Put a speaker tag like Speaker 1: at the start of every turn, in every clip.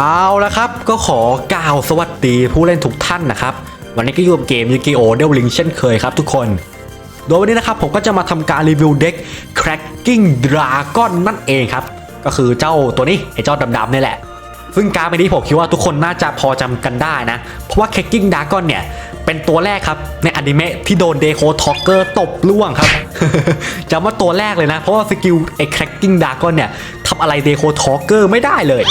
Speaker 1: เอาละครับก็ขอกล่าวสวัสดีผู้เล่นทุกท่านนะครับ วันนี้ก็อยู่กับเกมยูกิโอเดลลิงเช่นเคยครับทุกคน โดยวันนี้นะครับผมก็จะมาทำการรีวิวเด็ก Cracking Dragon นั่นเองครับ ก็คือเจ้าตัวนี้ไอ้เจ้าดำๆนี่แหละ ซึ่งการ์ดใบนี้ผมคิดว่าทุกคนน่าจะพอจำกันได้นะ เพราะว่า Cracking Dragon เนี่ย เป็นตัวแรกครับในอนิเมะที่โดนเดโคทอกเกอร์ตบล่วงครับจำว่าตัวแรกเลยนะ เพราะว่าสกิลไอ้แคร็กกิ้งดากอนเนี่ยทำอะไรเดโคทอกเกอร์ไม่ได้เลย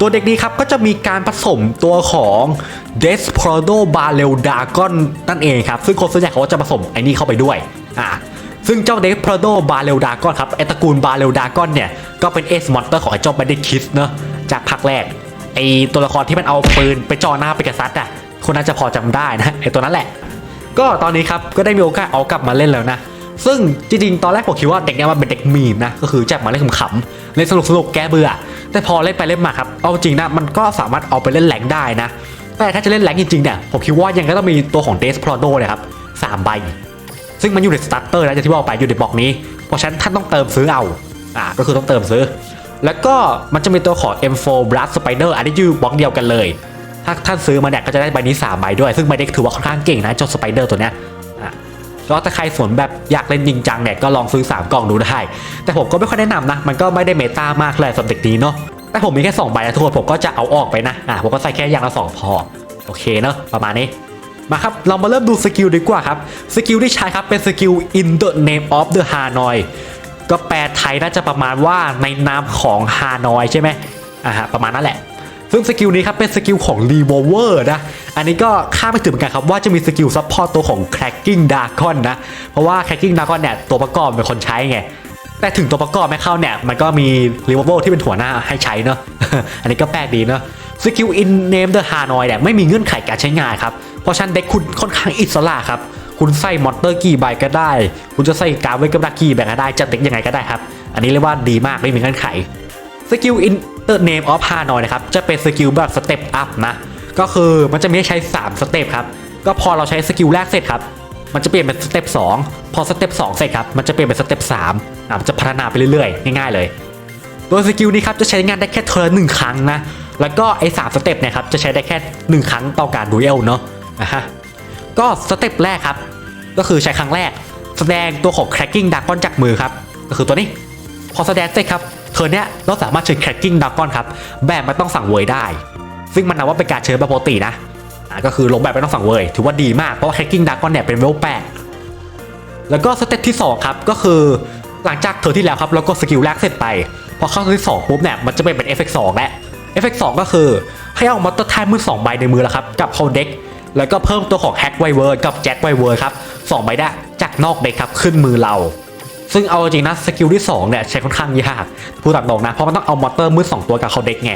Speaker 1: ตัวเด็กนี้ครับก็จะมีการผสมตัวของ d e s p r o d o b a r r e l d a g o n นั่นเองครับ ซึ่งคนส่วนใหญ่เขาจะผสมไอ้นี่เข้าไปด้วย อะ ซึ่งเจ้า d e s p r o d o b a r e l d a g o n ครับไอตระกูล b a r e l d a g o n เนี่ย ก็เป็นเอสมอนเตอร์ของไอ้เจ้า b a d d Kiss เนอะจากภาคแรกไอตัวละครที่มันเอาปืนไปจ่อหน้าไปกระซัดอะคุณน่าจะพอจำได้นะไอตัวนั้นแหละ ก็ตอนนี้ครับก็ได้มีโอกาสเอากลับมาเล่นแล้วนะซึ่งจริงๆ ตอนแรกผมคิดว่าเด็กเนี้ยมันเป็นเด็กมีมนะ ก็คือจับมาเล่นขำๆเล่นสนุกสนุกๆแก้เบื่อ แต่พอเล่นไปเล่นมาครับ เอาจริงนะ มันก็สามารถเอาไปเล่นแหลงได้นะ แต่ถ้าจะเล่นแหลงจริงๆเนี่ยผมคิดว่ายังก็ต้องมีตัวของเดสพลอโดเนี่ยครับสามใบ ซึ่งมันอยู่ในสตาร์เตอร์นะอย่างที่บอกไปอยู่ในบล็อกนี้ เพราะฉะนั้นท่านต้องเติมซื้อเอาอ่าก็คือต้องเติมซื้อ แล้วก็มันจะมีตัวของ M4 Blast Spider อันนี้อยู่บล็อกเดียวกันเลย ถ้าท่านซื้อมาเนี่ยก็จะได้ใบนี้3ใบด้วย ซึ่งใบนี้ถือว่าค่อนข้างเก่งนะเจ้าสไปเดอร์ตัวเนี้ยอะแล้วถ้าใครสนแบบอยากเล่นจริงจังเนี่ยก็ลองซื้อ 3 กล่องดูได้ แต่ผมก็ไม่ค่อยแนะนำนะ มันก็ไม่ได้เมตามากเลยสำหรับเด็กนี้เนาะแต่ผมมีแค่2ใบนะทุกคนผมก็จะเอาออกไปนะอะผมก็ใส่แค่อย่างละ2พอโอเคเนาะประมาณนี้ มาครับ เรามาเริ่มดูสกิลดีกว่าครับ สกิลที่ใช้ครับเป็นสกิล in the name of the Hanoi ก็แปลไทยน่าจะประมาณว่าในนามของฮานอยใช่ไหมอ่าฮะประมาณนั้นแหละ ซึ่งสกิลนี้ครับเป็นสกิลของ r e v o l v e r นะ อันนี้ก็คาดไม่ถึงเหมือนกันครับว่าจะมีสกิลซัพพอร์ตตัวของ Cracking Dragon นะ เพราะว่า Cracking Dragon เนี่ยตัวประกอบเป็นคนใช้ไง แต่ถึงตัวประกอบไม่เข้าเนี่ย มันก็มี r e v o l v e r ที่เป็นหัวหน้าให้ใช้เนาะ อันนี้ก็แปลกดีเนาะสกิล in name the Hanoi เนี่ยไม่มีเงื่อนไขการใช้งานครับ เพราะฉะนั้นเด็กคุณค่อนข้างอิสระครับ คุณใส่มอนเตอร์กี่ใบก็ได้ คุณจะใส่การเวกกับดักกี่แบบก็ได้จะเด็กยังไงก็ได้ครับ อันนี้เรียกว่าดีมากไม่มีเงื่อนไขสกิล in the name of Hanoi นะครับจะเป็นสกิลแบบสเต็ปอัพนะก็คือมันจะมีให้ใช้ 3 สเต็ปครับก็พอเราใช้สกิลแรกเสร็จครับ มันจะเปลี่ยนเป็นสเต็ป2พอสเต็ป2เสร็จครับมันจะเปลี่ยนเป็นสเต็ป3อะมันจะพัฒนาไปเรื่อยๆ ง่ายๆเลย โดยสกิลนี้ครับจะใช้งานได้แค่เทอร์หนึ่งครั้งนะ แล้วก็ไอ้สามสเต็ปเนี่ยครับจะใช้ได้แค่หนึ่งครั้งต่อการดูเอลเนาะอะฮะก็สเต็ปแรกครับ ก็คือใช้ครั้งแรก แสดงตัวของ cracking dragon จากมือครับ ก็คือตัวนี้ พอแสดงเสร็จครับเธอเนี้ยเราสามารถเชิญ cracking dragon ครับแบบไม่ต้องสั่งเวยได้ ซึ่งมันนับว่าเป็นการเชิญแบบปกตินะ ก็คือลงแบบไม่ต้องสั่งเวยถือว่าดีมาก เพราะว่า cracking dragon เนี่ยเป็นเวลแปดแล้วก็สเต็ปที่ 2 ครับ ก็คือหลังจากเธอที่แล้วครับแล้วก็สกิลแรกเสร็จไป พอเข้าเธอที่ 2 ปุ๊บเนี่ยมันจะเป็นเป็นเอฟเฟกต์สองและเอฟเฟกต์สองก็คือ ให้เอามอเตอร์ไทม์มือ2ใบในมือแล้วครับกับเข้าเด็กแล้วก็เพิ่มตัวของแฮกไวเวอร์กับแจ็คไวเวอร์ครับสองใบได้จากนอกเด็กครับขึ้นมือเรา ซึ่งเอาจริงนะสกิลที่2เนี่ยใช้ค่อนข้างยากพูดตามตรงนะเพราะมันต้องเอามอเตอร์มือ2ตัวกับเข้าเด็กไง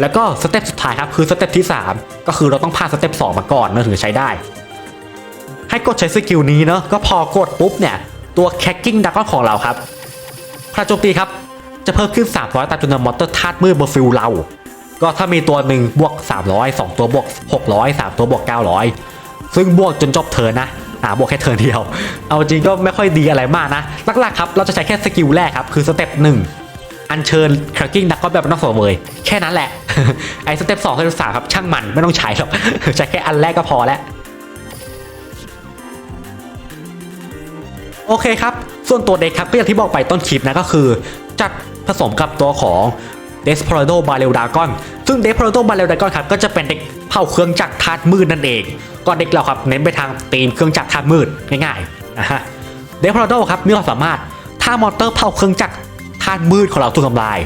Speaker 1: แล้วก็สเต็ปสุดท้ายครับคือสเต็ปที่ 3 ก็คือเราต้องผ่านสเต็ป2มาก่อนนะถึงจะใช้ได้ ให้กดใช้สกิลนี้เนาะก็พอกดปุ๊บเนี่ย ตัวแคคกิ้งดักก้อนของเราครับพระโจมตีครับ จะเพิ่มขึ้น 300ตามจำนวนมอเตอร์ธาตุมืดบนฟิลเรา ก็ถ้ามีตัวหนึ่งบวก 300 2 ตัวบวก 600 3 ตัวบวก 900 ซึ่งบวกจนจบเทิร์นนะอ่าบวกแค่เทิร์นเดียว เอาจริงก็ไม่ค่อยดีอะไรมากนะหลักๆครับเราจะใช้แค่สกิลแรกครับคือสเต็ปหนึ่ง อัญเชิญคร a กิ้งดักก็แบบนอกสมเลยแค่นั้นแหละ ไอ้สเต็ปสองสเต็ปสามครับช่างมันไม่ต้องใช้หรอกใช้แค่อันแรกก็พอแล้วโอเคครับ ส่วนตัวเด็กครับก็อย่างที่บอกไปต้นคลิปนะก็คือ จัดผสมกับตัวของ d e s p e r a d o b a r e l Dragon ซึ่ง d e s p e r a d o b a r e l Dragon ครับก็จะเป็นเด็กเผ่าเครื่องจักรธาตุมืดนั่นเอง ก็เด็กเราครับเน้นไปทางธีมเครื่องจักรธาตุมืดง่ายๆนะฮะ d e s p e r a d o ครับมีความสามารถถ้ามอเตอร์เผ่าเครื่องจักราตุมืดของเราถูกทำลาย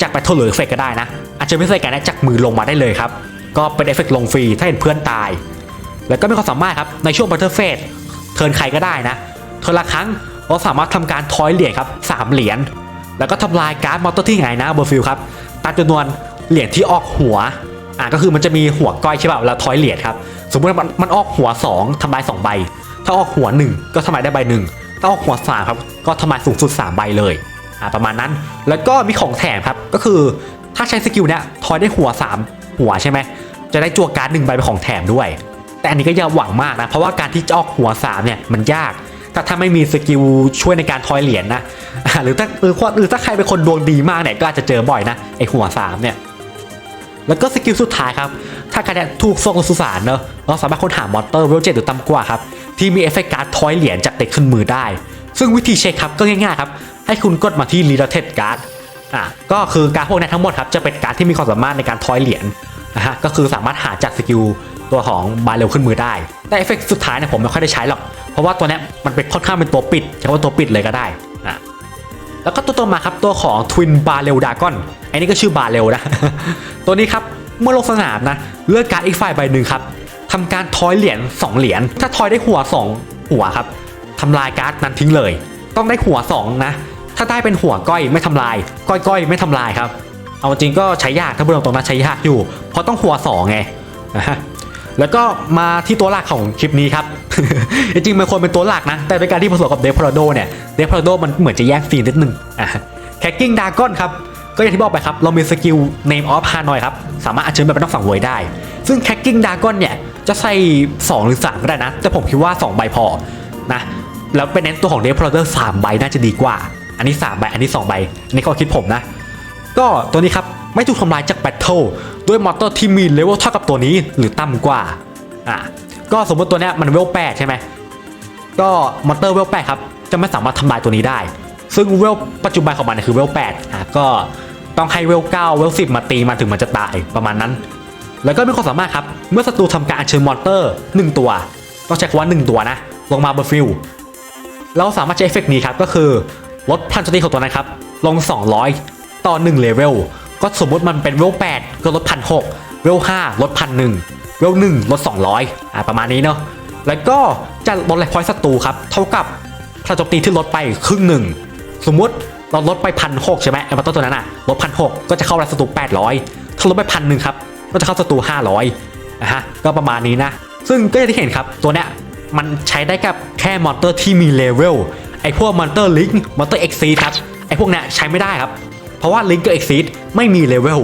Speaker 1: จากไปโทษหรือเอฟเฟกก็ได้นะ อาจจะไม่ใช่การนะจากมือลงมาได้เลยครับ ก็เป็นเอฟเฟกลงฟรีถ้าเห็นเพื่อนตาย แล้วก็มีความสามารถครับ ในช่วงบัตเตอร์เฟสเทิร์นใครก็ได้นะ เทิร์นละครั้งเราสามารถทำการทอยเหรียญครับสามเหรียญ แล้วก็ทำลายการ์ดมอเตอร์ที่ไหนนะเบอร์ฟิลครับตามจำนวนเหรียญที่ออกหัวอ่าก็คือมันจะมีหัวก้อยใช่ป่ะแล้วทอยเหรียญครับสมมติว่ามันมันออกหัว 2ทำลาย2ใบ ถ้าออกหัว 1 ก็ทำลายได้ใบหนึ่งถ้าออกหัวสามครับก็ทำลายสูงสุด 3 ใบเลย อ่าประมาณนั้น แล้วก็มีของแถมครับ ก็คือถ้าใช้สกิลเนี้ยทอยได้หัว 3 หัวใช่ไหม จะได้จั่วการ์ดหนึ่งใบเป็นของแถมด้วย แต่อันนี้ก็อย่าหวังมากนะ เพราะว่าการที่จะออกหัวสามเนี่ยมันยากแต่ถ้าไม่มีสกิลช่วยในการทอยเหรียญนะหรือถ้าหรือหรือถ้าใครเป็นคนดวงดีมากเนี่ยก็อาจจะเจอบ่อยนะไอหัวสามเนี่ยแล้วก็สกิลสุดท้ายครับ ถ้าครเนี่ยถูกส่งสุสานเนอะเราสามารถค้นหามอนเตอร์เวลเจ็ดหรือต่ำกว่าครับ ที่มีเอฟเฟกต์การ์ดทอยเหรียญจากเด็กขึ้นมือได้ ซึ่งวิธีเช็คครับก็ง่ายๆครับ ให้คุณกดมาที่ Related Card อะก็คือการพวกนี้ทั้งหมดครับจะเป็นการที่มีความสามารถในการทอยเหรียญนะฮะก็คือสามารถหาจากสกิลตัวของบาเรลขึ้นมือได้ แต่เอฟเฟกต์สุดท้ายเนี่ยผมไม่ค่อยได้ใช้หรอก เพราะว่าตัวนี้มันเป็นค่อนข้างเป็นตัวปิดใช้ว่าตัวปิดเลยก็ได้อะแล้วก็ตัวต่อมาครับตัวของ Twin b a r r e l Dragon อันนี้ก็ชื่อบาเรลนะ ตัวนี้ครับเมื่อลงสนามนะเลือกการอีกฝ่ายใบหนึ่งครับทำการทอยเหรียญ2เหรียญถ้าทอยได้หัว 2 หัวครับทำลายการ์ดนั้นทิ้งเลย ต้องได้หัว 2 นะ ถ้าได้เป็นหัวก้อยไม่ทำลาย ก้อยก้อยไม่ทำลายครับ เอาจริงก็ใช้ยากถ้าพูดตรงๆนะใช้ยากอยู่ เพราะต้องหัว2ไงนะฮะแล้วก็มาที่ตัวหลักของคลิปนี้ครับ จริงๆมันควรเป็นตัวหลักนะ แต่เป็นการที่ผสมกับเดฟพราโดเนี่ยเดฟพราโดมันเหมือนจะแยกซีนนิดนึงอะแคกกิ้งดากอนครับ ก็อย่างที่บอกไปครับ เรามีสกิล Name of Hanoi ครับ สามารถอัญเชิญแบบไม่ต้องสั่งเวยได้ ซึ่งแคกกิ้งดากอนเนี่ย จะใส่ 2 หรือ 3 ก็ได้นะ แต่ผมคิดว่า 2 ใบพอนะ แล้วเป็นเน้นตัวของเดฟพราโดสามใบน่าจะดีกว่า อันนี้ 3 ใบ อันนี้ 2 ใบอันนี้ก็คิดผมนะ ก็ตัวนี้ครับไม่ถูกทำลายจากแบทเทิลด้วยมอเตอร์ที่มีเลเวลเท่ากับตัวนี้หรือต่ำกว่าอะก็สมมติตัวเนี้ยมันเวล8ใช่ไหมก็มอเตอร์เวล8ครับจะไม่สามารถทำลายตัวนี้ได้ ซึ่งเวลปัจจุบันของมันคือเวล8อะก็ต้องให้เวล9เวล10มาตีมันถึงมันจะตายประมาณนั้น แล้วก็มีความสามารถครับเมื่อศัตรูทำการอัญเชิญมอเตอร์ 1 ตัว ต้องใช้คำว่า 1 ตัวนะ ลงมาบนฟิลเราสามารถใช้เอฟเฟกต์นี้ครับก็คือ ลดพลังโจตีของตัวนั้ครับ ลง 200 ต่อ1เลเวล ก็สมมติมันเป็นเวล8ก็ลดพันหกเวล5ลดพันหนึ่งเวล1ลด 200อ่าประมาณนี้เนาะ แล้วก็จะลดไลฟ์พอยต์ศัตรูครับ เท่ากับพลังโจมตีที่ลดไปครึ่งหนึ่ง สมมุติเราลดไปพันหกใช่ไหมไอ้มาต้นตัวนั้นอะลดพันหกก็จะเข้าไลฟ์ศัตรู800 ถ้าลดไปพันหนึ่งครับก็จะเข้าศัตรู500นะฮะ ก็ประมาณนี้นะ ซึ่งก็อย่างที่เห็นครับตัวเนี้ยมันใช้ได้กับแค่มอนเตอร์ที่มีเลเวล ไอ้พวกมอนเตอร์ลิงมอนเตอร์เอ็กซีครับไอ้พวกเนี้ยใช้ไม่ได้ครับ เพราะว่าลิงกับเอ็กซีไม่มีเลเวล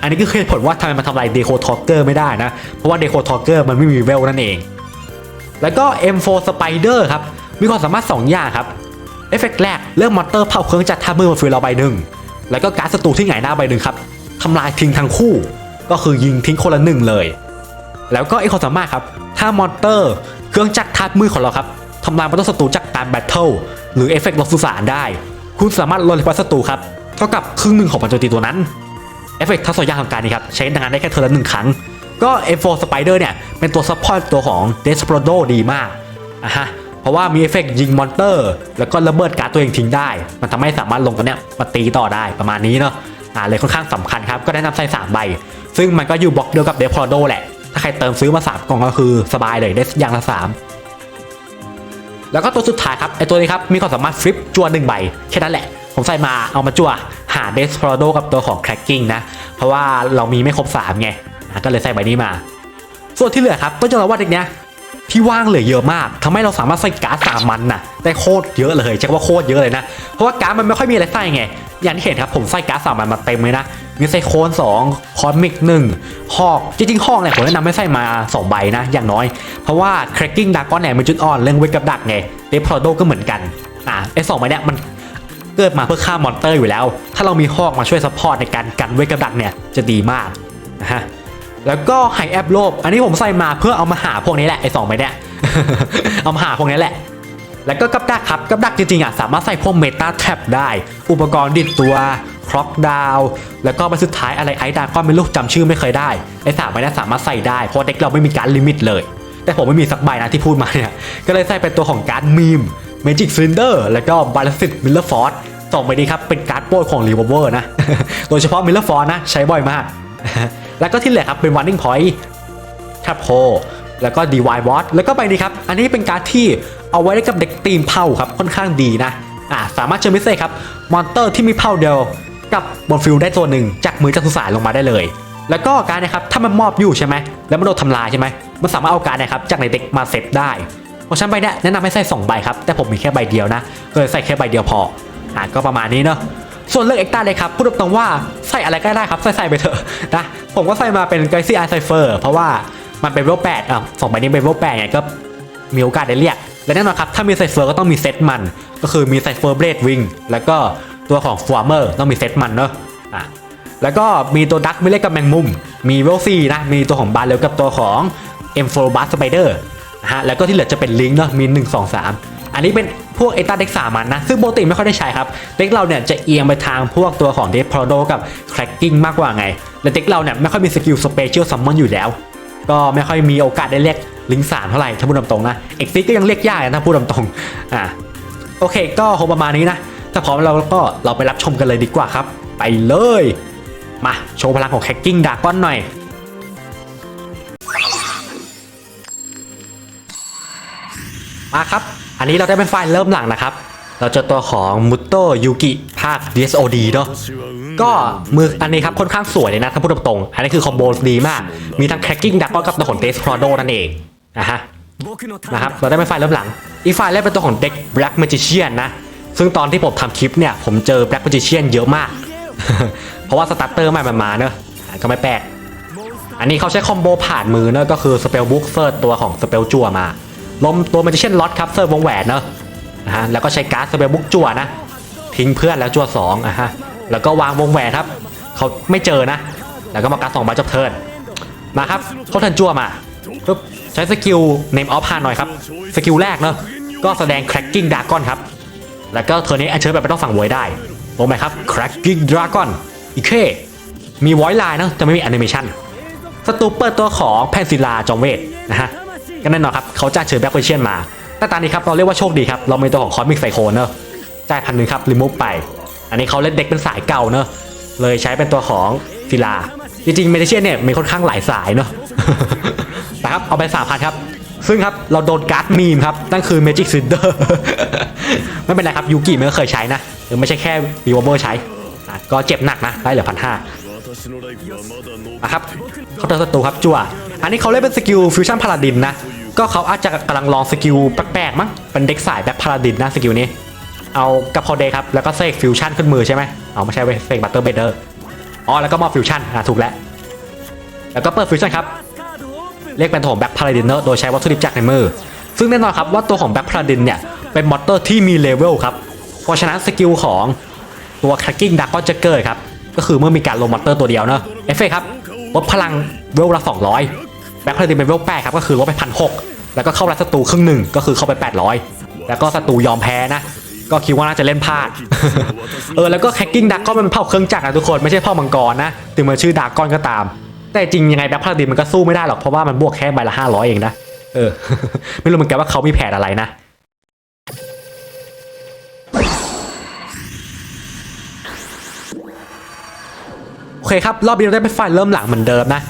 Speaker 1: อันนี้ก็คือเหตุผลว่าทำไมมันทำลายเดโคทอกเกอร์ไม่ได้นะ เพราะว่าเดโคทอกเกอร์มันไม่มีเลเวลนั่นเอง แล้วก็ M4 Spider ครับ มีความสามารถ 2 อย่างครับ เอฟเฟกต์แรกเลือกมอนเตอร์เผาเครื่องจักรท่ามือมาฟิลเราใบหนึ่ง แล้วก็การ์ดศัตรูที่หงายหน้าใบหนึ่งครับทำลายทิ้งทั้งคู่ ก็คือยิงทิ้งคนละหนึ่งเลย แล้วก็ไอความสามารถครับ ถ้ามอนเตอร์ เครื่องจักรทัดมือของเราครับ ทำลายมอนเตอร์ศัตรูจากการแบทเทิลหรือเอฟเฟกต์ลดสุสานได้ คุณสามารถลดเลเวลศัตรูครับ เท่ากับครึ่งหนึ่งของพลังโจมตีตัวนั้น เอฟเฟกต์ทั้งสองอย่างของการนี้ครับ ใช้งานได้แค่เทอร์ละหนึ่งครั้ง ก็ M4 Spider เนี่ย เป็นตัวซัพพอร์ตตัวของ d e s p r o d o ดีมากอะฮะเพราะว่ามีเอฟเฟกต์ยิงมอนเตอร์ แล้วก็ระเบิดการ์ดตัวเองทิ้งได้ มันทำให้สามารถลงตัวเนี้ยมาตีต่อได้ประมาณนี้เนาะอ่าเลยค่อนข้างสำคัญครับ ก็แนะนำใส่3ใบ ซึ่งมันก็อยู่บล็อกเดียวกับ d e s p r o d o แหละ ถ้าใครเติมซื้อมา 3 กล่องก็คือสบายเลยได้อย่างละ 3 แล้วก็ตัวสุดท้ายครับไอตัวนี้ครับมีความสามารถฟลิปจัวหนึ่งใบแค่นั้นแหละ ผมใส่มาเอามาจั่วหาเดสพรโดกับตัวของแครกกิ้งนะ เพราะว่าเรามีไม่ครบ3ไงก็เลยใส่ใบนี้มา ส่วนที่เหลือครับต้องยอมรับว่าเด็กเนี้ย ที่ว่างเหลือเยอะมากทำให้เราสามารถใส่การ์ดสามันน่ะได้โคตรเยอะเลยใช้ว่าโคตรเยอะเลยนะ เพราะว่าการ์ดมันไม่ค่อยมีอะไรใส่ไง อย่างที่เห็นครับผมใส่การ์ดสามันมาเต็มเลยนะ มีไซโคน2คอมิก1ฮอก จริงๆฮอกเนี่ยผมแนะนำให้ใส่มา 2 ใบนะ อย่างน้อย เพราะว่า cracking dragon เนี่ยเป็นจุดอ่อนเรื่องเวกับดักไงเดฟพอโดก็เหมือนกันอะไอ้สองใบเนี่ยมันเกิดมาเพื่อฆ่ามอนเตอร์อยู่แล้ว ถ้าเรามีฮอกมาช่วยซัพพอร์ตในการกันเวกับดักเนี่ยจะดีมากนะฮะ แล้วก็ไฮแอปโลบอันนี้ผมใส่มาเพื่อเอามาหาพวกนี้แหละไอ้สองใบเนี่ยเอามาหาพวกนี้แหละ แล้วก็กับดักครับกับดักจริงๆอะสามารถใส่พวกเมตาแท็บได้ อุปกรณ์ดิดตัวคล็อกดาวแล้วก็ใบสุดท้ายอะไรไอดาก็ไม่รู้จำชื่อไม่เคยได้ไอ้สามใบเนี้สามารถใส่ได้เพราะเด็กเราไม่มีการลิมิตเลย แต่ผมไม่มีสักใบนะที่พูดมาเนี่ยก็เลยใส่เป็นตัวของการ์ดมีมเมจิกซินเดอร์แล้วก็บาลสิตมิลเลอร์ฟอร์ดสองใบนี้ครับเป็นการ์ดโปรดของรีวอเวอร์นะโดยเฉพาะมิลเลอร์ฟอร์ดนะใช้บ่อยมาก แล้วก็ที่เหลือครับเป็นวันนิ่งพอยต์แทบโพแล้วก็ DY w a t แล้วก็ใบนี้ครับ อันนี้เป็นการที่เอาไว้กับเด็กตีมเผาครับค่อนข้างดีนะอ่าสามารถเจอมิสเซ่ครับมอนเตอร์ที่มีเผาเดียวกับบนฟิลได้ตัวหนึ่งจากมือจากสุสานลงมาได้เลย แล้วก็การนะครับถ้ามันมอบอยู่ใช่ไหมแล้วมันโดนทำลายใช่ไหมมันสามารถเอาการนะครับจากในเด็กมาเซตได้เพราะฉันใบเนี้ยแนะนำให้ใส่2ใบครับแต่ผมมีแค่ใบเดียวนะก็เลยใส่แค่ใบเดียวพออ่าก็ประมาณนี้เนาะ ส่วนเรื่องเอ็กตาเลยครับพูดตรงๆว่าใส่อะไรก็ได้ครับใส่ใส่ไปเถอะนะผมก็ใส่มาเป็นไกซี่ไอไซเฟอร์เพราะว่ามันเป็นเวลแปดอะสองใบนี้เป็นเวลแปดไงก็มีโอกาสได้เรียก และแน่นอนครับ ถ้ามีไซเฟอร์ก็ต้องมีเซตมัน ก็คือมีไซเฟอร์เบลดวิงแล้วก็ตัวของฟอร์เมอร์ต้องมีเซตมันเนอะอะแล้วก็มีตัวดักไม่เล่นกับแมงมุม มีเวลซีนะ มีตัวของบาร์เรลกับตัวของเอ็มโฟร์บัสสไปเดอร์นะฮะแล้วก็ที่เหลือจะเป็นลิงก์เนาะมี 1 2 3 อันนี้เป็นพวกเอต้าเด็กสามันนะ ซึ่งปกติไม่ค่อยได้ใช้ครับ เด็กเราเนี่ยจะเอียงไปทางพวกตัวของเดฟพรโดกับแคร็กกิ้งมากกว่าไง และเด็กเราเนี่ยไม่ค่อยมีสกิลสเปเชียลซัมมอนอยู่แล้ว ก็ไม่ค่อยมีโอกาสได้เรียกลิงสามเท่าไหร่ถ้าพูดตรงๆนะ เอ็กซิกก็ยังเรียกยากนะถ้าพูดตรงๆ อ่าโอเค ก็คงประมาณนี้นะ ถ้าพร้อมเราก็เราไปรับชมกันเลยดีกว่าครับ ไปเลย มาโชว์พลังของแค c กิ้งดากอนหน่อยมาครับ อันนี้เราได้เป็นไฟล์เริ่มหลังนะครับ เราเจอตัวของมุตโตยูกิภาค DSOD เนาะก็มืออันนี้ครับค่อนข้างสวยเลยนะถ้าพูดตรงๆอันนี้คือคอมโบดีมาก มีทั้งแค c กิ้งดักก้อนกับตัวของเดสพรอโดนั่นเองนะฮะนะครับเราได้เป็นไฟล์เริ่มหลัง อีกไฟล์แรกเป็นตัวของเด็ก Black Magician นะซึ่งตอนที่ผมทำคลิปเนี่ยผมเจอ Black Magician เยอะมาก เพราะว่าสตาร์เตอร์ใหม่มันมาเนอะอะก็ไม่แปลกอันนี้เขาใช้คอมโบผ่านมือเนอะก็คือสเปลบุ๊กเซิร์ตัวของสเปลจั่วมา ลมตัว Magician Lot ครับเซิร์วงแหวนเนอะนะฮะแล้วก็ใช้การ์ดสเปลบุ๊กจั่วนะ ทิ้งเพื่อนแล้วจั่วสองอะฮะแล้วก็วางวงแหวนครับเขาไม่เจอนะ แล้วก็มาการ์ดสองใบจบเทิร์นมาครับเขาเทิร์นจั่วมาปุ๊บใช้สกิล Name of Han หน่อยครับสกิลแรกเนอะก็แสดง Cracking Dragon ครับ แล้วก็เทอร์นี้อันเชิญแบบไม่ต้องสั่งไว้ได้ลงไหมครับ Cracking Dragon อีเคมี voice line เนะจะไม่มี animation สตูเปิดตัวของแพนซิลาจอมเวทนะฮะ ก็แน่นอนครับเขาจะเชิญแบ็คเวเชียนมาแต่ตอนนี้ครับเราเรียกว่าโชคดีครับเรามีตัวของคอมิกไซโคเนอะจ่ายพันหนึ่งครับรีมูฟไป อันนี้เขาเล่นเด็กเป็นสายเก่าเนอะเลยใช้เป็นตัวของฟิลา จริงๆเมดิเชียนเนี่ยมีค่อนข้างหลายสายเนอะนะครับเอาไปสามพันครับ ซึ่งครับเราโดนการ์ดมีมครับนั่นคือ Magic Cinder ไม่เป็นไรครับยูกิไม่เคยใช้นะหรือไม่ใช่แค่รีวอเบอร์ใช้ก็เจ็บหนักนะได้เหลือพันห้านะครับเขาเตอร์ศัตรูครับจั่วอันนี้เขาเล่นเป็นสกิลฟิวชั่นพาราดินนะ ก็เขาอาจจะกำลังลองสกิลแปลกๆมั้งเป็นเด็กสายแบบพาราดินนะสกิลนี้ เอากับพอเดครับ แล้วก็เซกฟิวชั่นขึ้นมือใช่ไหมเอาไม่ใช่เว้ยเซกบัตเตอร์เบเดอร์อ๋อแล้วก็มอบฟิวชั่นอะถูกแล้ว แล้วก็เปิดฟิวชั่นครับเรียกเป็นตัวของแบ็คพาราดินเนอร์โดยใช้วัตถุดิบจากในมือ ซึ่งแน่นอนครับว่าตัวของแบ็คพาราดินเนี่ยเป็นมอเตอร์ที่มีเลเวลครับเพราะฉะนั้นสกิลของตัวค r กกิ้งดักก็จะเกิดครับก็คือเมื่อมีการลงมอเตอร์ตัวเดียวเนอะเอฟเฟครับลดพลังเวลละ200 แบ็คพาราดินเป็นเวลแปดครับก็คือลดไปพันหแล้วก็เข้ารัดศัตรูครึ่งหนึ่งก็คือเข้าไป 800 แล้วก็ศัตรูยอมแพ้นะ ก็คิดว่าน่าจะเล่นพลาด เออแล้วก็แค c กิ้งดักก็มันเผ่าเครื่องจักรนะทุกคนไม่ใช่เผ่ามังกรนะ ถึงมันชื่อดากอนก็ตาม แต่จริงยังไงแบ็คพาราดินมันก็สู้ไม่ได้หรอกเพราะว่ามันบวกแค่ใบละ 500 เองนะ เออ ไม่รู้เหมือนกันว่าเขามีแผนอะไรนะโอเคครับรอบนี้เราได้เป็นฝ่ายเริ่มหลังเหมือนเดิมนะ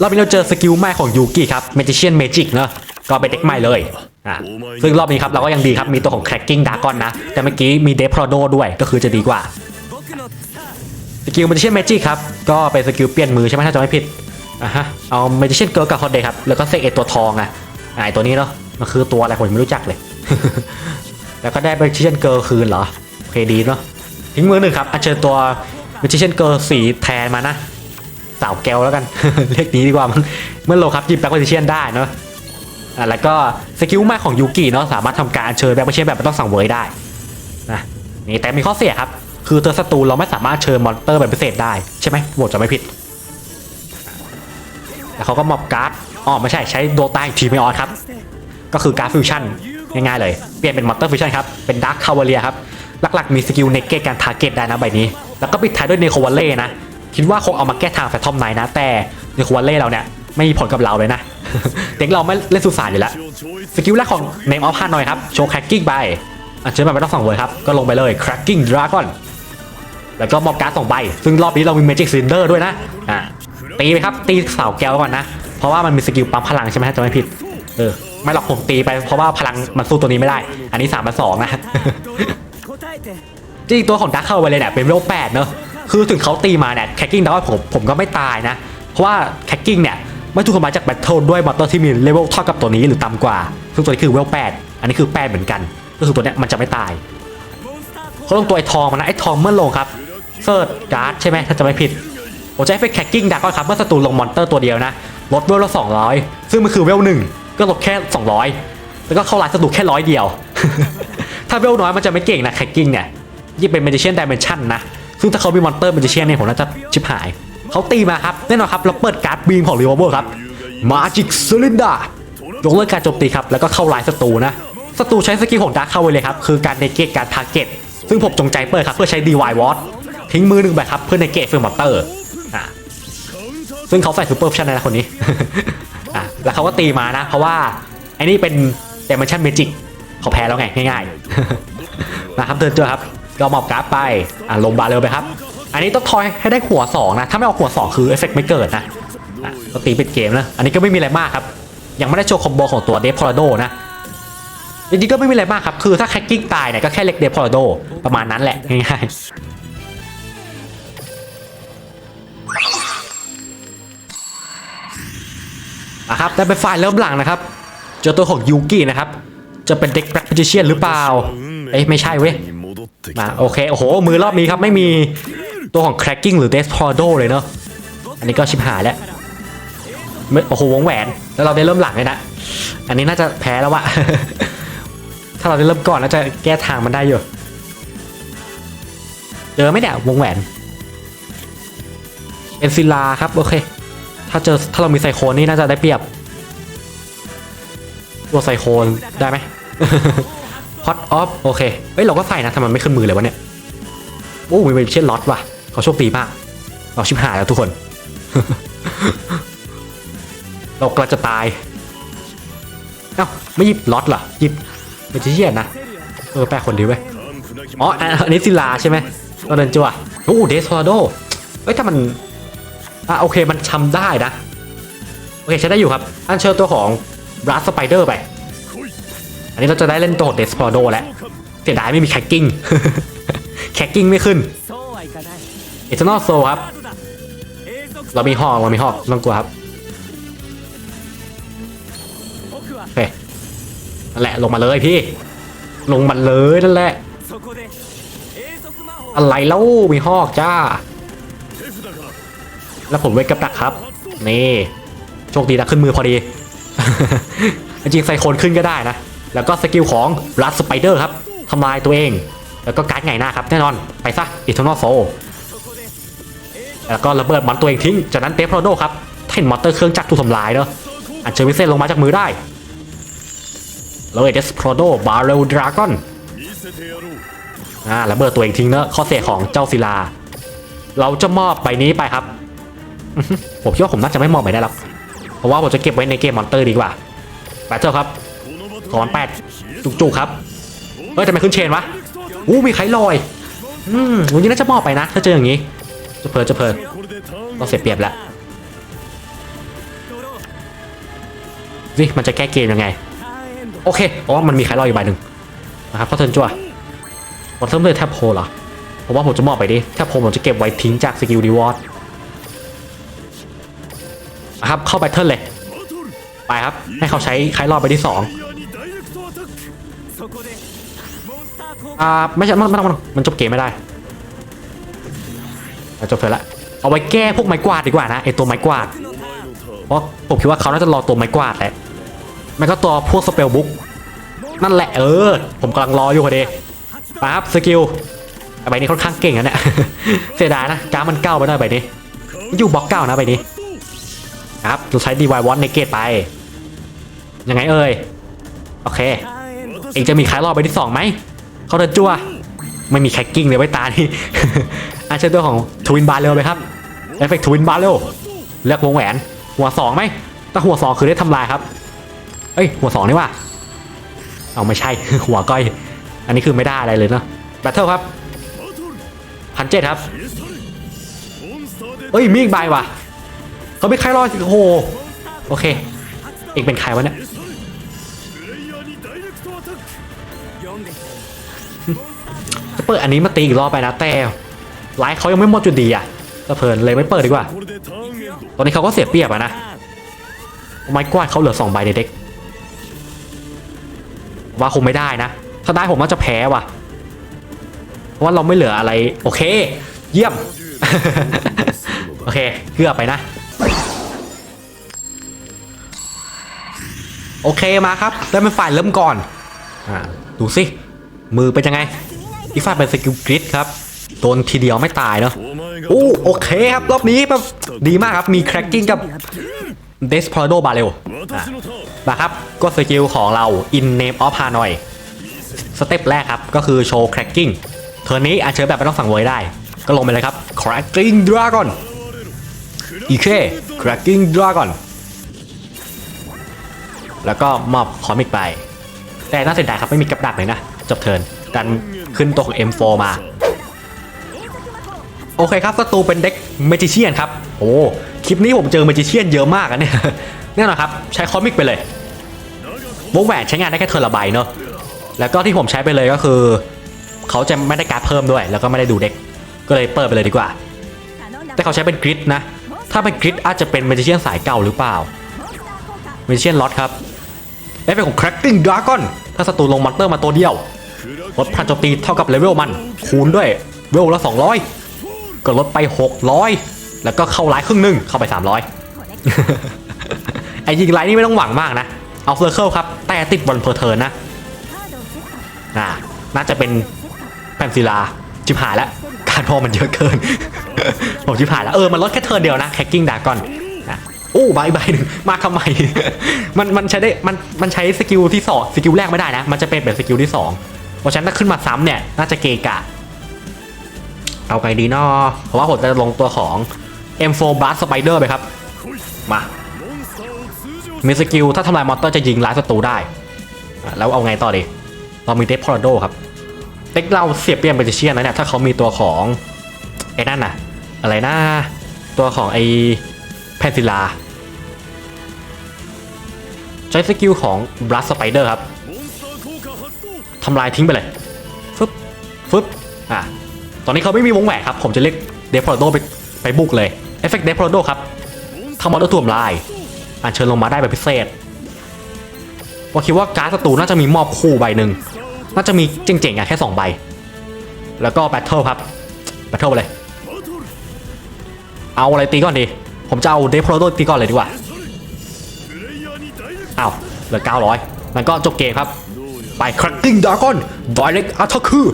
Speaker 1: รอบนี้เราเจอสกิลใหม่ของยูกิครับ Magician Magic เนอะก็เป็นเด็กใหม่เลยอะซึ่งรอบนี้ครับเราก็ยังดีครับ มีตัวของ Cracking Dragon นะ แต่เมื่อกี้มี d e p r o d o ด้วยก็คือจะดีกว่าสกิล Magician Magic ครับ ก็เป็นสกิลเปลี่ยนมือใช่ไหมถ้าจำไม่ผิดอะฮะเอา Magician Girl กับ Hot Day ครับ แล้วก็เซกเอตัวทองอะไอตัวนี้เนาะมันคือตัวอะไรผมยังไม่รู้จักเลย แล้วก็ได้ Magician Girl คืนเหรอโอเคดีเนาะทิ้งมือหนึ่งครับอัญเชิญตัว Magician Girl สีแทนมานะ สาวแก้วแล้วกัน เรียกนี้ดีกว่ามั้งเมื่อโลครับยิบแบ็ค Magician ได้เนาะอะแล้วก็สกิลใหม่ของยูกิเนาะสามารถทำการเชิญแบ็ค Magician แบบไม่ต้องสั่งเวยได้นะนี่แต่มีข้อเสียครับคือตัวศัตรูเราไม่สามารถเชิญมอนเตอร์แบบพิเศษได้ใช่ไหมโหวตจะไม่ผิดแล้วเขาก็มอบการ์ดอ๋อไม่ใช่ใช้โดตาอีกทีไม่ออสครับ ก็คือการ์ดฟิวชั่นง่ายๆเลย เปลี่ยนเป็นมอนเตอร์ฟิวชั่นครับ เป็นดาร์คคาวเลียครับ หลักๆมีสกิลเนกเกตการทาร์เก็ตได้นะใบนี้ แล้วก็ปิดท้ายด้วยเนโควาเล่นะ คิดว่าคงเอามาแก้ทางแฟททอมไนนะ แต่เนควาเล่เราเนี่ยไม่มีผลกับเราเลยนะ เด็กเราไม่เล่นสุสานอยู่แล้ว สกิลแรกของเนมออฟฮานอยครับ โชว์แครกิ้งไปอันเชิญมาไม่ต้องส่งเวอร์ครับ ก็ลงไปเลย cracking dragon แล้วก็มอบการ์ดสองใบ ซึ่งรอบนี้เรามี magic cylinder ด้วยนะอ่าตีไปครับ ตีเสาแก้วก่อนนะ เพราะว่ามันมีสกิลปั๊มพลังใช่ไหมจะไม่ผิด เออ ไม่หรอกผมตีไป เพราะว่าพลังมันสู้ตัวนี้ไม่ได้ อันนี้3ามมาสองนะจริงตัวของดักเข้าไปเลยเนี่ยเป็นเวลแปดเนอะ คือถึงเขาตีมาเนี่ยแคกกิ้งแต่ว่าผมผมก็ไม่ตายนะ เพราะว่าแคกกิ้งเนี่ยไม่ถูกทำลายจากแบทเทิลด้วยมอเตอร์ที่มีเลเวลเท่ากับตัวนี้หรือต่ำกว่า ซึ่งตัวนี้คือเวลแปดอันนี้คือแปดเหมือนกัน ก็คือตัวเนี้ยมันจะไม่ตายเขาลงตัวไอ้ทองมานะไอ้ทองเมื่อลงครับเซิร์ชการ์ดใช่ไหมถ้าจะไม่ผิดผมจะให้เป็นแคกกิ้งดักก็ครับเมื่อศัตรูลงมอนเตอร์ตัวเดียวนะลดเวลละ200ซึ่งมันคือเวลหนึ่งก็ลดแค่200แล้วก็เข้าไลน์สนุกแค่ร้อยเดียว ถ้าเวลน้อยมันจะไม่เก่งนะแคกกิ้งเนี่ยยิ่งเป็น Magician Dimension นะ ซึ่งถ้าเขามีมอนเตอร์ Magician เนี่ยผมน่าจะชิบหาย เขาตีมาครับ แน่นอนครับ เราเปิดการ์ดบีมของ Revolver ครับ Magic Cylinder ยกเลิกการโจมตีครับ แล้วก็เข้าลน์ศัตรูนะศัตรูใช้สกิลของดาร์คเข้าไว้เลยครับ คือการเนเกตการทาร์เก็ตซึ่งผมจงใจเปิดครับ เพื่อใช้ DY w a t ทิ้งมือหนึ่งใบครับ เพื่อเนเกตเฟอร์มอนเตอร์อะซึ่งเขาใส่ซูเปอร์ชันนะคนนี้อะแล้วเขาก็ตีมานะ เพราะว่าไอ้นี่เป็น Dimension Magic เขาแพ้แล้วไงง่ายๆนะครับเดินเจอครับ ก็มอบการ์ดไปอะลงบาเร็วไปครับ อันนี้ต้องทอยให้ได้หัว 2 นะ ถ้าไม่เอาหัว 2 คือเอฟเฟกต์ไม่เกิดนะอะก็ตีป็นเกมนะ อันนี้ก็ไม่มีอะไรมากครับ ยังไม่ได้โชว์คอมโบของตัวเดฟพอร์โดนะจริงๆก็ไม่มีอะไรมากครับ คือถ้าแคคกิ้งตายเนี่ยก็แค่เล็กเดฟพอร์โดประมาณนั้นแหละง่ายๆนะครับได้เป็นฝ่ายเริ่มหลังนะครับเจอตัวของยูกินะครับจะเป็นเด็กแบล็กพิจิเชียนหรือเปล่า เอ้ยไม่ใช่เว้ย มาโอเค โอ้โห มือรอบนี้ครับไม่มีตัวของ cracking หรือ death tornado เลยเนาะอันนี้ก็ชิบหายแล้วไม่โอ้โหวงแหวนแล้วเราได้เริ่มหลังเลยนะ อันนี้น่าจะแพ้แล้ววะถ้าเราได้เริ่มก่อนน่าจะแก้ทางมันได้อยู่เจอไหมเนี่ยวงแหวนเป็นศิลาครับโอเค ถ้าเจอถ้าเรามีไซโคนนี่น่าจะได้เปรียบ ตัวไซโคนได้ไหม พอตออฟโอเค เฮ้ย เราก็ใส่นะทำไมไม่ขึ้นมือเลยวะเนี่ย โอ้มีเป็นเช่นล็อตว่ะ เขาโชคดีมาก เราชิบหายแล้วทุกคน เรากำลัจะตาย เอ้า ไม่หยิบล็อตเหรอ หยิบเป็นเชี่ยนะ เออ แปลคนดีเว้ย อ๋อ อันนี้ศิลาใช่ไหมก็เดินจั่วโอ้เดสทอร์โดเฮ้ย ถ้ามัน อะ โอเค มันทำได้นะ โอเค ใช้ได้อยู่ครับ อันเชิญตัวของบลัสสไปเดอร์ไป อันนี้เราจะได้เล่นตัวเดสพอโดแล้วเสียดายไม่มีแคคกิ้งแคคกิ้งไม่ขึ้นเอเทนอลโซครับ เรามีหอกเรามีหอกต้องกลัวครับโอเคนั่นแหละลงมาเลยพี่ ลงมาเลยนั่นแหละ อะไรแล้วมีหอกจ้า แล้วผมเวกับดักครับ นี่โชคดีนะขึ้นมือพอดี จริงไซโคนขึ้นก็ได้นะ แล้วก็สกิลของรัดสไปเดอร์ครับทำลายตัวเอง แล้วก็การ์ดไงหน้าครับแน่นอนไปซะอิทอนอโซแล้วก็ระเบิดมันตัวเองทิ้ง จากนั้นเตฟโรโดครับเทนมอเตอร์เครื่องจักรถูกทำลายเนอะอันเชอร์วิเศษลงมาจากมือได้แล้วเดสโรโดบาร์เรลดราก้อนอ่าระเบิดตัวเองทิ้งเนอะข้อเสียของเจ้าศิลา เราจะมอบใบนี้ไปครับผมคิดว่าผมน่าจะไม่มอบไปได้หรอกเพราะว่าผมจะเก็บไว้ในเกมมอนเตอร์ดีกว่าแบทเทิลครับ สอนแปดจุกๆครับเฮ้ยทำไมขึ้นเชนวะอู้มีใครลอยอืมวันนี้น่าจะมอบไปนะ ถ้าเจออย่างนี้ จะเพลิจะเพลิเราเสียเปรียบแล้วสิมันจะแก้เกมยังไง โอเคอ๋อมันมีใครลอยอยู่ใบหนึ่งนะครับเขาเทินจั่ววันเริ่มเลยแทบโพเหรอผมว่าผมจะมอบไปดิแทบโพผมจะเก็บไว้ทิ้งจากสกิลรีวอร์ดนะครับเข้าไปเทิรนเลย ไปครับ ให้เขาใช้ใครลอยไปที่สอง อ่าไม่ใช่มันม่ต้องมันจบเกมไม่ได้จบเธอละเอาไว้แก้พวกไม้กวาดดีกว่านะไอตัวไม้กวาดเพราะผมคิดว่าเขาน่าจะรอตัวไม้กวาดแหละมันก็ตัวพวกสเปลบุ๊กนั่นแหละเออ ผมกำลังรออยู่พอดีปั๊บสกิลใบนี้ค่อนข้างเก่งนะเนี่ยเสียดายนะการมันเก้าไปหน่อยใบนี้ อยู่บล็อกเก้านะใบนี้ครับเราใช้ดีวายวอนในเกตไป ยังไงเอ่ยโอเค เองจะมีคลายรอบใบที่สองไหม เขาเดินจั่วไม่มีแคกกิ้งเลยไว้ตานี่อาเช่นตัวของทวินบาร์เรลเลยครับเอฟเฟกต์ทวินบาร์เรลเลือกวงแหวน หัวสองไหมถ้าหัวสองคือได้ทำลายครับ เอ้ยหัวสองนี่ว่าเอาไม่ใช่หัวก้อย อันนี้คือไม่ได้อะไรเลยเนาะแบทเทิลครับพันเจ็ดครับเอ้ยมีอีกใบว่ะเขาไม่ใครรอดโอ้โหโอเคเอกเป็นใครวะเนี่ย เปิดอันนี้มาตีอีกรอบไปนะแต่ไลฟ์เขายังไม่หมดจุดดีอะก็เพลินเลยไม่เปิดดีกว่า ตอนนี้เขาก็เสียเปรียบอะนะไม้กวาดเขาเหลือสองใบในเด็กว่าคงไม่ได้นะ ถ้าได้ผมว่าจะแพ้ว่ะ เพราะว่าเราไม่เหลืออะไร โอเค เยี่ยม โอเคเกือบไปนะ โอเคมาครับแล้เป็นฝ่ายเริ่มก่อน อ่า ดูสิ มือเป็นยังไง อีฟาดเป็นสกิลกริดครับโดนทีเดียวไม่ตายเนาะโอ้โอเคครับ รอบนี้แบบดีมากครับ มีแคร็กกิ้งกับเดสพอร์โดบาเรลนะครับ ก็สกิลของเราอินเนมออฟพานอยสเต็ปแรกครับ ก็คือโชว์แคร็กกิ้งเทอร์นี้อาจเชิญแบบไม่ต้องสั่งเวยได้ ก็ลงไปเลยครับแคร็กกิ้งดราก้อนอีเคแคร็กกิ้งดราก้อนแล้วก็มอบคอมิกไป แต่น่าเสียดายครับ ไม่มีกับดักเลยนะ จบเทิร์นดัน ขึ้นตัวของ M4 มา โอเคครับศัตรูเป็นเด็กเมจิเชียนครับ โอ้คลิปนี้ผมเจอเมจิเชียนเยอะมากอะเนี่ยแน่นอนครับ ใช้คอมิกไปเลยวงแหวนใช้งานได้แค่เทอร์ละใบเนอะแล้วก็ที่ผมใช้ไปเลยก็คือ เขาจะไม่ได้การเพิ่มด้วย แล้วก็ไม่ได้ดูเด็กก็เลยเปิดไปเลยดีกว่า แต่เขาใช้เป็นกริดนะ ถ้าเป็นกริดอาจจะเป็นเมจิเชียนสายเก่าหรือเปล่าเมจิเชียนล็อตครับเอฟเฟกต์ของ cracking dragon ถ้าศัตรูลงมอนเตอร์มาตัวเดียว ลดพลังโจมตีเท่ากับเลเวลมัน คูณด้วยเวลละ200 ก็ลดไป 600 แล้วก็เข้าไลน์ครึ่งหนึ่งเข้าไป 300 ไอ้ยิงไลน์นี่ไม่ต้องหวังมากนะ เอาเซอร์เคิลครับ แต่ติดบอลเพอร์เทิร์นนะอ่าน่าจะเป็นแพนซิลาจิบหายแล้วการพอมันเยอะเกิน ผมจิบหายแล้ว เออ มันลดแค่เทิร์นเดียวนะแคกกิ้งดากอนโอ้ใบใบหนึ่งมาทำไม มันมันใช้ได้มันมันใช้สกิลที่สองสกิลแรกไม่ได้นะ มันจะเป็นแบบสกิลที่สอง เพราะฉะนั้นถ้าขึ้นมาซ้ำเนี่ย น่าจะเกกะ เอาไงดีนาะเพราะว่าผมจะลงตัวของ M4 Blast Spider ไปครับ มา มีสกิลถ้าทำลายมอเตอร์จะยิงล้ายศัตรูได้ แล้วเอาไงต่อดี เรามีเด็กพอร์โดครับ เด็กเราเสียบเปลี่ยนไปจะเชียนนะเนี่ย ถ้าเขามีตัวของไอ้นั่นน่ะ อะไรนะ ตัวของไอ้แพนซิลา ใช้สกิลของ Blast Spider ครับ ทำลายทิ้งไปเลยฟึบฟึบอะตอนนี้เขาไม่มีวงแหวนครับ ผมจะเรียกเดฟโรโดไปไปบุกเลยเอฟเฟกต์เดฟโรโดครับทำมอนเตอร์ทวมลายอันเชิญลงมาได้แบบพิเศษผมคิดว่าการ์ดศัตรูน่าจะมีมอบคู่ใบหนึ่งน่าจะมีเจ๋งๆอะแค่2ใบ แล้วก็แบทเทิลครับแบทเทิลไปเลย เอาอะไรตีก่อนดี ผมจะเอาเดฟโรโดตีก่อนเลยดีกว่า
Speaker 2: เอา
Speaker 1: เหลือ900มันก็จบเกมครับ ไป cracking dragon direct attack คือ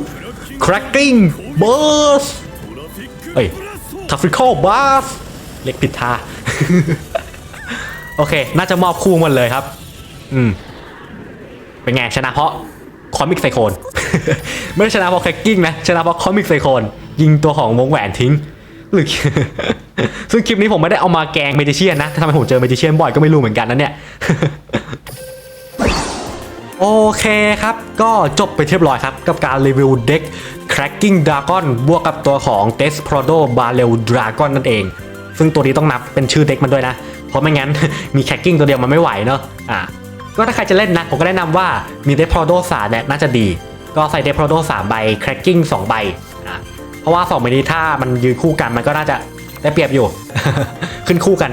Speaker 1: cracking burst เอ้ย tactical burst เล็กผิดท่าโอเค น่าจะมอบคู่มันเลยครับ อืม เป็นไง ชนะเพราะคอมิกไซโคนไม่ได้ชนะเพราะแคคกิ้งนะ ชนะเพราะคอมิกไซโคนยิงตัวของวงแหวนทิ้งหรือซึ่งคลิปนี้ผมไม่ได้เอามาแกงเมจิเชียนนะถ้าทำไมผมเจอเมจิเชียนบ่อยก็ไม่รู้เหมือนกันนะเนี่ย โอเคครับ ก็จบไปเรียบร้อยครับ กับการรีวิวเด็ก Cracking Dragon บวกกับตัวของ d e s p r o d o b a r e l Dragon นั่นเอง ซึ่งตัวนี้ต้องนับเป็นชื่อเด็กมันด้วยนะ เพราะไม่งั้นมี Cracking ตัวเดียวมันไม่ไหวเนอะอะก็ถ้าใครจะเล่นนะ ผมก็แนะนำว่ามี d e s p r o d o 3เนี่ยน่าจะดี ก็ใส่ d e s p r o d o 3 ใบ Cracking 2 ใบอะเพราะว่า2ใบนี้ถ้ามันยืนคู่กันมันก็น่าจะได้เปรียบอยู่ ขึ้นคู่กัน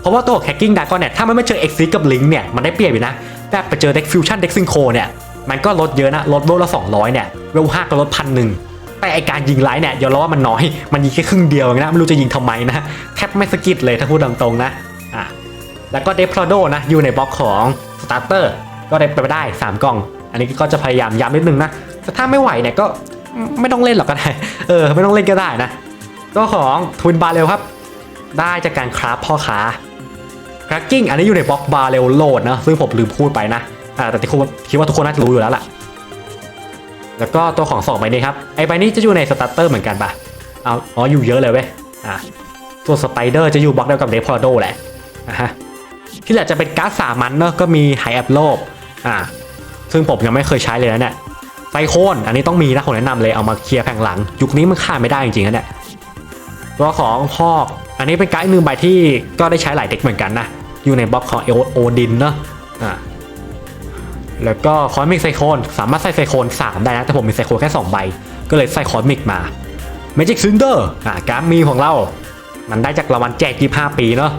Speaker 1: เพราะว่าตัว Hacking Dragon เนี่ยถ้ามันไม่เจอ Exit กับ Link เนี่ยมันได้เปรียบอยู่นะ แต่ไปเจอ Deck Fusion Deck Synchro เนี่ยมันก็ลดเยอะนะลดเวลละ200เนี่ยเวล5ก็ลดพันหนึ่งแต่ไอการยิงไลท์เนี่ยยอมรับว่ามันน้อยมันยิงแค่ครึ่งเดียวนะไม่รู้จะยิงทำไมนะแทบไม่สกิดเลยถ้าพูดตรงๆนะอะแล้วก็ d e p r o d o นะอยู่ในบล็อกของ Starter ก็ได้ไปได้ 3 กล่อง อันนี้ก็จะพยายามย้ำนิดนึงนะแต่ถ้าไม่ไหวเนี่ยก็ไม่ต้องเล่นหรอกก็ได้เออ ไม่ต้องเล่นก็ได้นะ ก็ของทวินบาเรลครับ ได้จากการคราฟพ่อค้า ค r ักกิ้งอันนี้อยู่ในบล็อกบาร์เรลโหลดนะซึ่งผมลืมพูดไปนะอ่าแต่ที่คุณคิดว่าทุกคนน่าจะรู้อยู่แล้วล่ะ แล้วก็ตัวของสองใบนี้ครับไอใบนี้จะอยู่ในสตาร์เตอร์เหมือนกันปะเอาอ๋ออยู่เยอะเลยเว้ยอ่าตัวสไปเดอร์จะอยู่บล็อกเดียวกับเดฟพอร์โดแหละอะฮะที่เหลือจะเป็นการ์ดสามัญเนอะก็มีไฮแอปโลบอ่าซึ่งผมยังไม่เคยใช้เลยนะเนี่ยไซโคนอันนี้ต้องมีนะผมแนะนำเลยเอามาเคลียร์แผงหลัง ยุคนี้มันขาดไม่ได้จริงๆนะเนี่ยตัวของพอกอันนี้เป็นการ์ดหนึ่งใบที่ก็ได้ใช้หลายเด็กเหมือนกันนะ อยู่ในบล็อกของเอโอดินเนาะอ่าแล้วก็คอนมิกไซโคนสามารถใส่ไซโคน3ได้นะ แต่ผมมีไซโคนแค่ 2 ใบ ก็เลยใส่คอนมิกมา Magic Cinder อ่าการ์ดมีของเรา มันได้จากรางวัลแจก 25 ปีเนาะ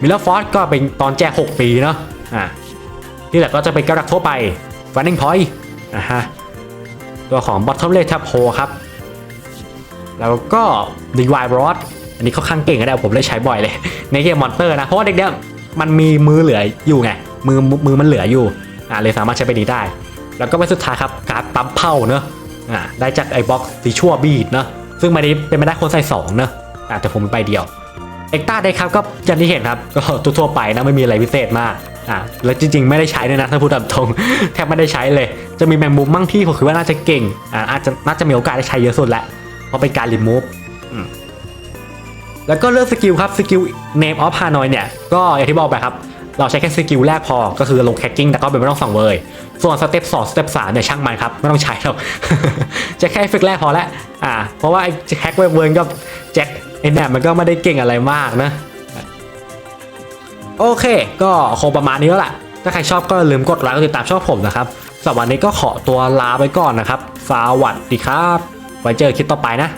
Speaker 1: มิลเลอร์ฟอสก็เป็นตอนแจก 6 ปีเนาะอ่าที่เหลือก็จะเป็นกระดักทั่วไป Running Point อ่าฮะตัวของ Bottom Lane Tap Hole ครับ แล้วก็ d y r o d อันนี้เขาข้างเก่งนะเดี๋ยวผมเลยใช้บ่อยเลย ในเกมมอนเตอร์นะ เพราะว่าเด็กเนี้ย มันมีมือเหลืออยู่ไงมือมือมันเหลืออยู่อ่าเลยสามารถใช้ไปนี้ได้ แล้วก็ไปสุดท้ายครับการ์ดปั๊มเผ่าเนอะอ่าได้จากไอ้บ็อกซ์สีชั่วบีดเนอะซึ่งใบนี้เป็นไม่ได้คนใส่สองเนอะอ่าแต่ผมมีใบเดียวเอ็กต้าได้ครับก็อย่างที่เห็นครับก็ทั่วไปนะไม่มีอะไรพิเศษมากอ่าแล้วจริงๆ ไม่ได้ใช้ด้วยนะถ้าพูดตามตรงแทบไม่ได้ใช้เลย จะมีแมงมุมมั่งที่ผมคิดว่าน่าจะเก่งอ่าอาจจะน่าจะมีโอกาสได้ใช้เยอะสุดแหละเพราะเป็นการรีมูฟ แล้วก็เรื่องสกิลครับสกิล Name of Hanoi เนี่ยก็อย่างที่บอกไปครับ เราใช้แค่สกิลแรกพอก็คือลงแคคกิ้งแต่ก็เป็นไม่ต้องส่องเวยส่วนสเต็ป2สเต็ป3เนี่ยช่างมันครับไม่ต้องใช้แล้วจะแค่ฝึกแรกพอแล้วอ่าเพราะว่าไอ้แฮกเวเวิร์นกับแจ็คไอ้เนี่ยมันก็ไม่ได้เก่งอะไรมากนะโอเค ก็คงประมาณนี้แล้วล่ะ ถ้าใครชอบก็ลืมกดไลค์กดติดตามช่องผมนะครับสำหรับวันนี้ก็ขอตัวลาไปก่อนนะครับสวัสดีครับ ไว้เจอคลิปต่อไปนะ